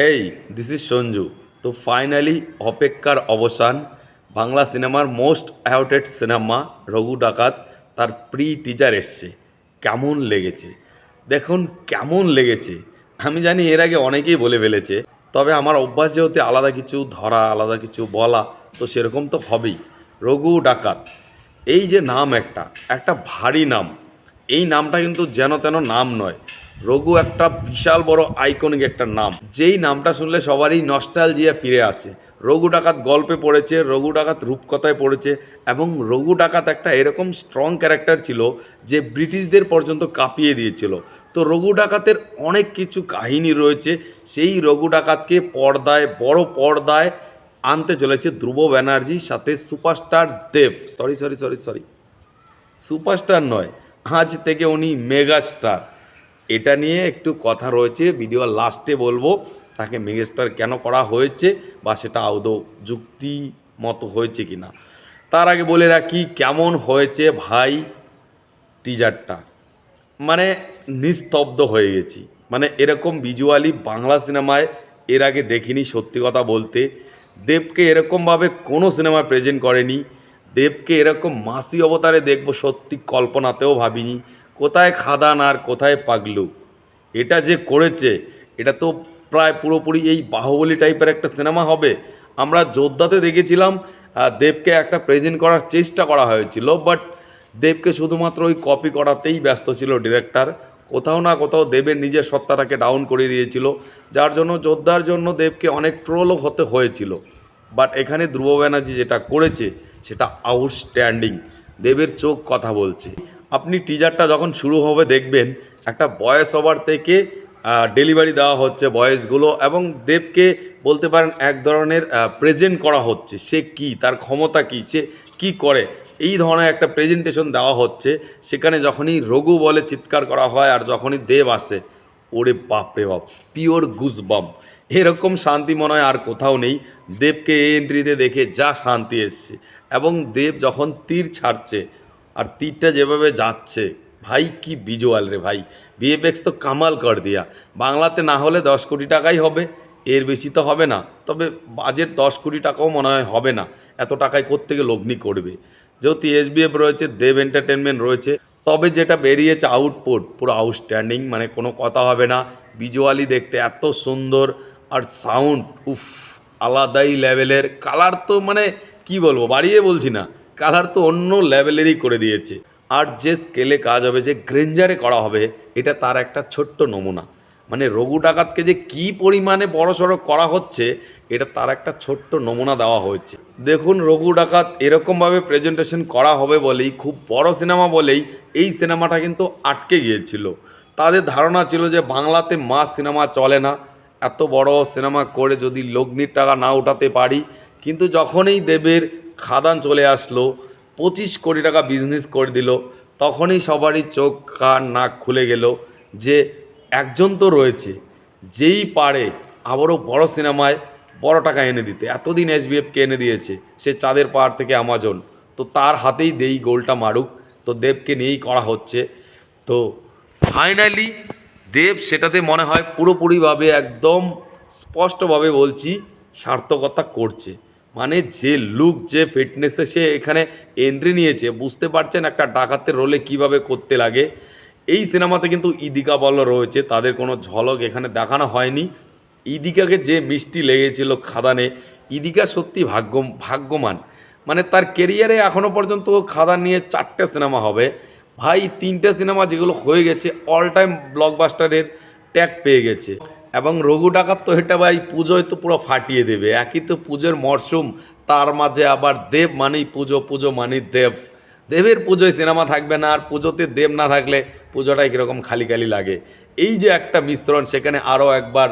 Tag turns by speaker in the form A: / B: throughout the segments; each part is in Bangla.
A: Hey this is Sanju. তো ফাইনালি অপেক্ষার অবসান, বাংলা সিনেমার মোস্ট অ্যাওটেড সিনেমা রঘু ডাকাত, তার প্রি টিজার এসছে। কেমন লেগেছে? দেখুন, কেমন লেগেছে। আমি জানি এর আগে অনেকেই বলে ফেলেছে, তবে আমার অভ্যাস যেহেতু আলাদা কিছু ধরা, আলাদা কিছু বলা, তো সেরকম তো হবেই। রঘু ডাকাত, এই যে নাম একটা একটা ভারী নাম, এই নামটা কিন্তু যেন তেন নাম নয়। রঘু একটা বিশাল বড় আইকনিক একটা নাম। যেই নামটা শুনলে সবারই নস্টালজিয়া ফিরে আসে। রঘু ডাকাত গল্পে পড়েছে, রঘু ডাকাত রূপকথায় পড়েছে এবং রঘু ডাকাত একটা এরকম স্ট্রং ক্যারেক্টার ছিল যে ব্রিটিশদের পর্যন্ত কাঁপিয়ে দিয়েছিল। তো রঘু ডাকাতের অনেক কিছু কাহিনী রয়েছে। সেই রঘু ডাকাতকে পর্দায়, বড় পর্দায় আনতে চলেছে ধ্রুব ব্যানার্জির সাথে superstar Dev. Sorry sorry sorry sorry superstar নয়, আজ থেকে উনি মেগা স্টার এটা নিয়ে একটু কথা রয়েছে ভিডিও লাস্টে বলব, তাকে মেগাস্টার কেন করা হয়েছে বা সেটা আদৌ যুক্তি মতো হয়েছে কি না তার আগে বলে রাখি, কেমন হয়েছে ভাই টিজারটা মানে নিস্তব্ধ হয়ে গেছি। মানে এরকম ভিজুয়ালি বাংলা সিনেমায় এর আগে দেখিনি সত্যি কথা বলতে। দেবকে এরকমভাবে কোনো সিনেমায় প্রেজেন্ট করেনি। দেবকে এরকম মাসি অবতারে দেখব সত্যি কল্পনাতেও ভাবিনি। কোথায় খাদান আর কোথায় পাগলু? এটা যে করেছে, এটা তো প্রায় পুরোপুরি এই বাহুবলী টাইপের একটা সিনেমা হবে। আমরা যোদ্ধাতে দেখেছিলাম দেবকে একটা প্রেজেন্ট করার চেষ্টা করা হয়েছিল বাট দেবকে শুধুমাত্র ওই কপি করাতেই ব্যস্ত ছিল ডিরেক্টর কোথাও না কোথাও দেবের নিজের সত্তাটাকে ডাউন করে দিয়েছিল, যার জন্য, যোদ্ধার জন্য দেবকে অনেক ট্রোলও হতে হয়েছিল। বাট এখানে ধ্রুব ব্যানার্জি যেটা করেছে, সেটা আউটস্ট্যান্ডিং দেবের চোখ কথা বলছে। আপনি টিজারটা যখন শুরু হবে দেখবেন, একটা বয়স ওভার থেকে ডেলিভারি দেওয়া হচ্ছে বয়েসগুলো এবং দেবকে বলতে পারেন এক ধরনের প্রেজেন্ট করা হচ্ছে। সে কি? তার ক্ষমতা কি? সে কি করে? এই ধরনের একটা প্রেজেন্টেশন দেওয়া হচ্ছে। সেখানে যখনই রঘু বলে চিৎকার করা হয় আর যখনই দেব আসে, ওরে বাপ রে বাপ পিওর গুজবাম এরকম শান্তি মনে হয় আর কোথাও নেই। দেবকে এন্ট্রিতে দেখে যা শান্তি এসছে। এবং দেব যখন তীর ছাড়ছে আর তীরটা যেভাবে যাচ্ছে, ভাই কি ভিজুয়াল রে ভাই। ভিএফএক্স তো কামাল কর দিয়া। বাংলাতে না হলে দশ কোটি টাকাই হবে, এর বেশি তো হবে না। তবে বাজেট দশ কোটি টাকাও মনে হয় হবে না। এত টাকায় কোত্থেকে লগ্নি করবে? যেহেতু এসবিএফ রয়েছে, দেব এন্টারটেনমেন্ট রয়েছে, তবে যেটা বেরিয়েছে আউটপুট পুরো আউটস্ট্যান্ডিং মানে কোনো কথা হবে না। ভিজুয়ালি দেখতে এত সুন্দর আর সাউন্ড উফ, আলাদাই লেভেলের কালার তো মানে কি বলব, বাড়িয়ে বলছি না। কালার তো অন্য লেভেলেরই করে দিয়েছে। আর যে স্কেলে কাজ হবে, যে গ্রেঞ্জারে করা হবে, এটা তার একটা ছোট্ট নমুনা। মানে রঘু ডাকাতকে যে কি পরিমাণে বড় সড়ো করা হচ্ছে, এটা তার একটা ছোট্ট নমুনা দেওয়া হয়েছে। দেখুন রঘু ডাকাত এরকমভাবে প্রেজেন্টেশন করা হবে বলেই, খুব বড় সিনেমা বলেই, এই সিনেমাটা কিন্তু আটকে গিয়েছিল। তাদের ধারণা ছিল যে বাংলাতে মাস সিনেমা চলে না। এত বড় সিনেমা করে যদি লগ্নির টাকা না উঠাতে পারি, কিন্তু যখনই দেবের খাদান চলে আসলো, পঁচিশ কোটি টাকা বিজনেস করে দিল। তখনই সবারই চোখ, কান, নাক খুলে গেল যে একজন তো রয়েছে, যেই পারে আবারও বড় সিনেমায় বড় টাকা এনে দিতে। এতদিন এসবিএফকে এনে দিয়েছে, সে চাঁদের পাহাড় থেকে অ্যামাজন তো তার হাতেই দেই গোলটা মারুক। তো দেবকে নিয়েই করা হচ্ছে। তো ফাইনালি দেব সেটাতে মনে হয় পুরোপুরিভাবে একদম স্পষ্টভাবে বলছি, সার্থকতা করছে। মানে যে লুক যে ফিটনেসে সে এখানে এন্ট্রি নিয়েছে, বুঝতে পারছেন একটা ডাকাতের রোলে কীভাবে করতে লাগে। এই সিনেমাতে কিন্তু ইদিকা বল রয়েছে, তাদের কোনো ঝলক এখানে দেখানো হয়নি। ইদিকাকে যে মিষ্টি লেগেছিল খাদানে, ইদিকা সত্যি ভাগ্য, ভাগ্যমান। মানে তার কেরিয়ারে এখনও পর্যন্ত খাদান নিয়ে চারটে সিনেমা হবে। ভাই, তিনটে সিনেমা যেগুলো হয়ে গেছে অল টাইম ব্লকবাস্টারের ট্যাগ পেয়ে গেছে। এবং রঘু ডাকাত তো এটা ভাই পুজোয় তো পুরো ফাটিয়ে দেবে। একই তো পুজোর মরশুম, তার মাঝে আবার দেব মানেই পুজো পুজো মানেই দেব। দেবের পুজোয় সিনেমা থাকবে না, আর পুজোতে দেব না থাকলে পুজোটাই কীরকম খালি খালি লাগে। এই যে একটা মিশ্রণ, সেখানে আরও একবার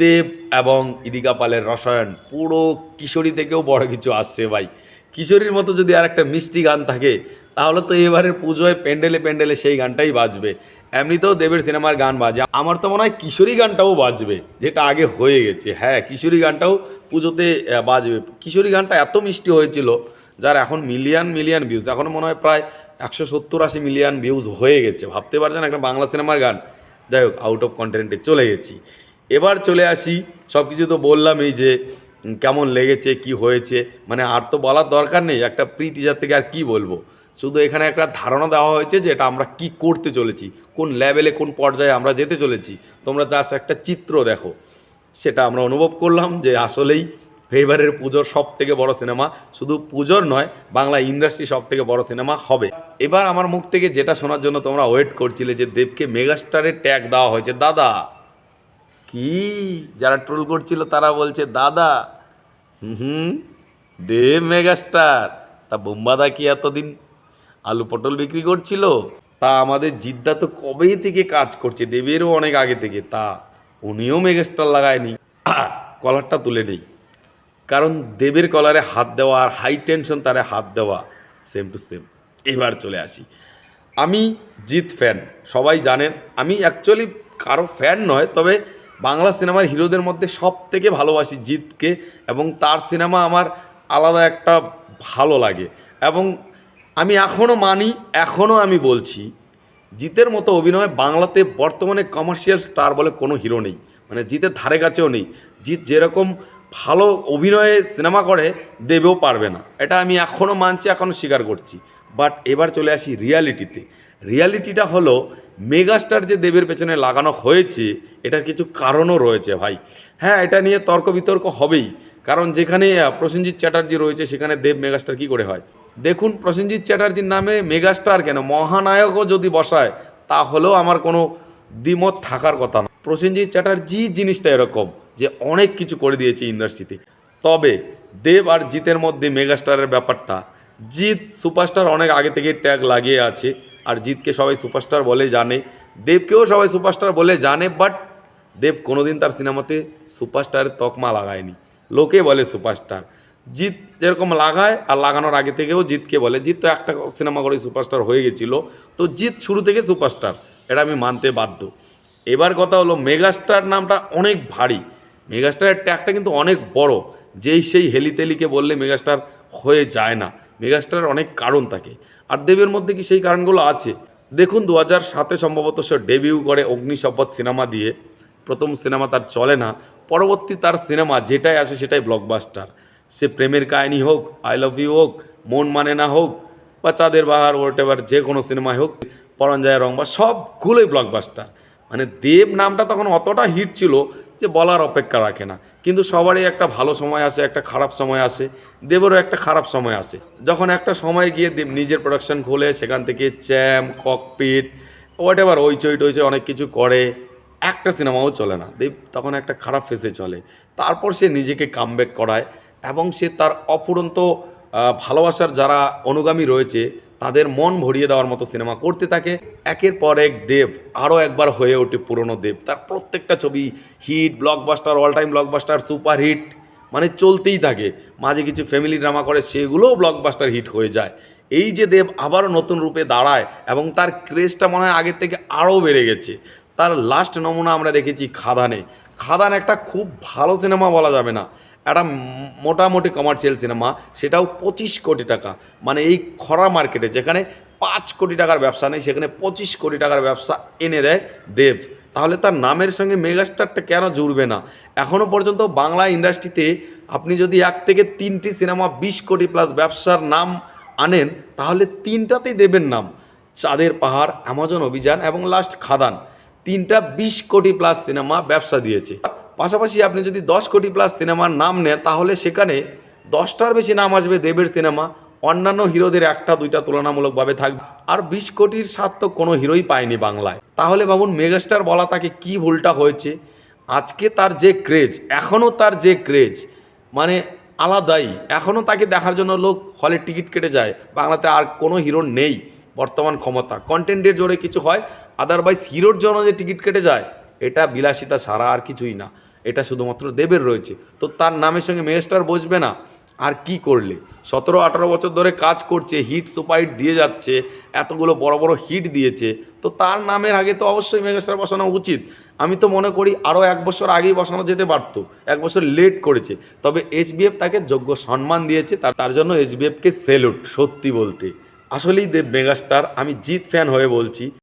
A: দেব এবং ইদিকা পালের রসায়ন। পুরো কিশোরী থেকেও বড় কিছু আসছে ভাই। কিশোরীর মতো যদি আর একটা মিষ্টি গান থাকে তাহলে তো এবারের পুজোয় প্যান্ডেলে প্যান্ডেলে সেই গানটাই বাজবে। এমনিতেও দেবের সিনেমার গান বাজে। আমার তো মনে হয় কিশোরী গানটাও বাজবে, যেটা আগে হয়ে গেছে। হ্যাঁ কিশোরী গানটাও পুজোতে বাজবে। কিশোরী গানটা এত মিষ্টি হয়েছিল, যার এখন মিলিয়ন মিলিয়ন ভিউজ এখন মনে হয় প্রায় একশো সত্তর, আশি মিলিয়ন ভিউজ হয়ে গেছে। ভাবতে পারছেন একটা বাংলা সিনেমার গান? যাই হোক আউট অফ কন্টেন্টে চলে গেছি। এবার চলে আসি সব কিছু তো বললাম এই যে কেমন লেগেছে, কি হয়েছে? মানে আর তো বলার দরকার নেই। একটা প্রি টিজার থেকে আর কি বলব? শুধু এখানে একটা ধারণা দেওয়া হয়েছে যে এটা আমরা কি করতে চলেছি, কোন লেভেলে, কোন পর্যায়ে আমরা যেতে চলেছি। তোমরা জাস্ট একটা চিত্র দেখো। সেটা আমরা অনুভব করলাম যে আসলেই এবারের পুজোর সব থেকে বড় সিনেমা শুধু পুজোর নয়, বাংলা ইন্ডাস্ট্রি সব থেকে বড় সিনেমা হবে। এবার আমার মুখ থেকে যেটা শোনার জন্য তোমরা ওয়েট করছিলে যে দেবকে মেগাস্টারের ট্যাগ দেওয়া হয়েছে। দাদা! কি? যারা ট্রোল করছিল তারা বলছে, দাদা, হুম দেব মেগাস্টার তা বোম্বাদা কি এতদিন আলু পটল বিক্রি করছিল? তা আমাদের জিদ্দা তো কবেই থেকে কাজ করছে? দেবেরও অনেক আগে থেকে। তা উনিও মেগাস্টার লাগায়নি। কলারটা তুলে নেই। কারণ দেবের কলারে হাত দেওয়া আর হাই টেনশন তারে হাত দেওয়া সেম টু সেম এবার চলে আসি। আমি জিৎ ফ্যান সবাই জানেন। আমি অ্যাকচুয়ালি কারও ফ্যান নয়, তবে বাংলা সিনেমার হিরোদের মধ্যে সব থেকে ভালোবাসি জিৎকে এবং তার সিনেমা আমার আলাদা একটা ভালো লাগে। এবং আমি এখনও মানি এখনও আমি বলছি, জিতের মতো অভিনয় বাংলাতে বর্তমানে কমার্শিয়াল স্টার বলে কোনো হিরো নেই। মানে জিতের ধারে কাছেও নেই। জিৎ যেরকম ভালো অভিনয়ে সিনেমা করে, দেবেও পারবে না। এটা আমি এখনও মানছি এখনও স্বীকার করছি। বাট এবার চলে আসি রিয়ালিটিতে রিয়ালিটিটা হলো মেগাস্টার যে দেবের পেছনে লাগানো হয়েছে, এটার কিছু কারণও রয়েছে ভাই। হ্যাঁ এটা নিয়ে তর্ক বিতর্ক হবেই। কারণ যেখানে প্রসেনজিৎ চ্যাটার্জি রয়েছে, সেখানে দেব মেগাস্টার কি করে হয়? দেখুন, প্রসেনজিৎ চ্যাটার্জির নামে মেগাস্টার কেন? মহানায়কও যদি বসায়, তাহলেও আমার কোনো দ্বিমত থাকার কথা না। প্রসেনজিৎ চ্যাটার্জি জিনিসটা এরকম যে অনেক কিছু করে দিয়েছে ইন্ডাস্ট্রিতে। তবে দেব আর জিতের মধ্যে মেগাস্টারের ব্যাপারটা, জিৎ সুপারস্টার অনেক আগে থেকে ট্যাগ লাগিয়ে আছে, আর জিতকে সবাই সুপারস্টার বলে জানে। দেবকেও সবাই সুপারস্টার বলে জানে, বাট দেব কোনোদিন তার সিনেমাতে সুপারস্টারের তকমা লাগায়নি। লোকে বলে সুপারস্টার। জিৎ যেরকম লাগায় আর লাগানোর আগে থেকেও জিতকে বলে। জিৎ তো একটা সিনেমা করে সুপারস্টার হয়ে গেছিল। তো জিৎ শুরু থেকে সুপারস্টার, এটা আমি মানতে বাধ্য। এবার কথা হলো মেগাস্টার নামটা অনেক ভারী। মেগাস্টারের ট্যাগটা কিন্তু অনেক বড়। যেই সেই হেলিতেলিকে বললে মেগাস্টার হয়ে যায় না। মেগাস্টারের অনেক কারণ থাকে। আর দেবের মধ্যে কি সেই কারণগুলো আছে? দেখুন দু হাজার সাতে সম্ভবত সে ডেবিউ করে অগ্নিশপথ সিনেমা দিয়ে। প্রথম সিনেমা তার চলে না। পরবর্তী তার সিনেমা যেটাই আসে সেটাই ব্লকবাস্টার সে প্রেমের কাহিনী হোক আই লাভ ইউ হোক, মন মানে না হোক, বা চাঁদের বাহার ওট এভার যে কোনো সিনেমায় হোক পরঞ্জয় রং বা সবগুলোই ব্লকবাস্টার মানে দেব নামটা তখন অতটা হিট ছিল যে বলার অপেক্ষা রাখে না। কিন্তু সবারই একটা ভালো সময় আসে, একটা খারাপ সময় আসে, দেবেরও একটা খারাপ সময় আসে। যখন একটা সময় গিয়ে দেব নিজের প্রোডাকশন খোলে, সেখান থেকে চ্যাম ককপিট হোয়াট এভার ওইচই টইচই অনেক কিছু করে একটা সিনেমাও চলে না। দেব তখন একটা খারাপ ফেসে চলে। তারপর সে নিজেকে কামব্যাক করায় এবং সে তার অফুরন্ত ভালোবাসার যারা অনুগামী রয়েছে, তাদের মন ভরিয়ে দেওয়ার মতো সিনেমা করতে থাকে। একের পর এক দেব আরও একবার হয়ে ওঠে পুরনো দেব। তার প্রত্যেকটা ছবি hit blockbuster all time blockbuster super hit মানে চলতেই থাকে। মাঝে কিছু ফ্যামিলি ড্রামা করে, সেগুলোও ব্লকবাস্টার হিট হয়ে যায়। এই যে দেব আবারও নতুন রূপে দাঁড়ায় এবং তার ক্রেজটা মনে হয় আগের থেকে আরও বেড়ে গেছে। তার লাস্ট নমুনা আমরা দেখেছি খাদানে। খাদান একটা খুব ভালো সিনেমা বলা যাবে না। একটা মোটামুটি কমার্শিয়াল সিনেমা সেটাও পঁচিশ কোটি টাকা। মানে এই খরা মার্কেটে যেখানে পাঁচ কোটি টাকার ব্যবসা নেই, সেখানে পঁচিশ কোটি টাকার ব্যবসা এনে দেয় দেব। তাহলে তার নামের সঙ্গে মেগাস্টারটা কেন জুড়বে না? এখনও পর্যন্ত বাংলা ইন্ডাস্ট্রিতে আপনি যদি এক থেকে তিনটি সিনেমা বিশ কোটি প্লাস ব্যবসার নাম আনেন, তাহলে তিনটাতেই দেবেন নাম। চাঁদের পাহাড় অ্যামাজন অভিযান এবং লাস্ট খাদান। তিনটা বিশ কোটি প্লাস সিনেমা ব্যবসা দিয়েছে। পাশাপাশি আপনি যদি দশ কোটি প্লাস সিনেমার নাম নেন, তাহলে সেখানে দশটার বেশি নাম আসবে দেবের সিনেমা অন্যান্য হিরোদের একটা দুইটা তুলনামূলকভাবে থাকবে। আর বিশ কোটির স্বাদ তো কোনো হিরোই পায়নি বাংলায়। তাহলে ভাবুন, মেগাস্টার বলা তাকে কি ভুলটা হয়েছে? আজকে তার যে ক্রেজ এখনও তার যে ক্রেজ মানে আলাদাই। এখনও তাকে দেখার জন্য লোক হলে টিকিট কেটে যায়। বাংলাতে আর কোনো হিরো নেই। বর্তমান ক্ষমতা। কন্টেন্টের জোরে কিছু হয় আদারওয়াইজ হিরোর জন্য যে টিকিট কেটে যায়, এটা বিলাসিতা সারা আর কিছুই না। এটা শুধুমাত্র দেবের রয়েছে। তো তার নামের সঙ্গে মেগাস্টার বসবে না, আর কি করলে? সতেরো, আঠারো বছর ধরে কাজ করছে হিট সুপারহিট দিয়ে যাচ্ছে, এতগুলো বড় বড় হিট দিয়েছে। তো তার নামের আগে তো অবশ্যই মেগাস্টার বসানো উচিত। আমি তো মনে করি আরও এক বছর আগেই বসানো যেতে পারতো। এক বছর লেট করেছে। তবে এইচবিএফ তাকে যোগ্য সম্মান দিয়েছে, তার জন্য এইচবিএফকে সেলুট সত্যি বলতে। আসলেই দেব মেগাস্টার আমি জিৎ ফ্যান হয়ে বলছি।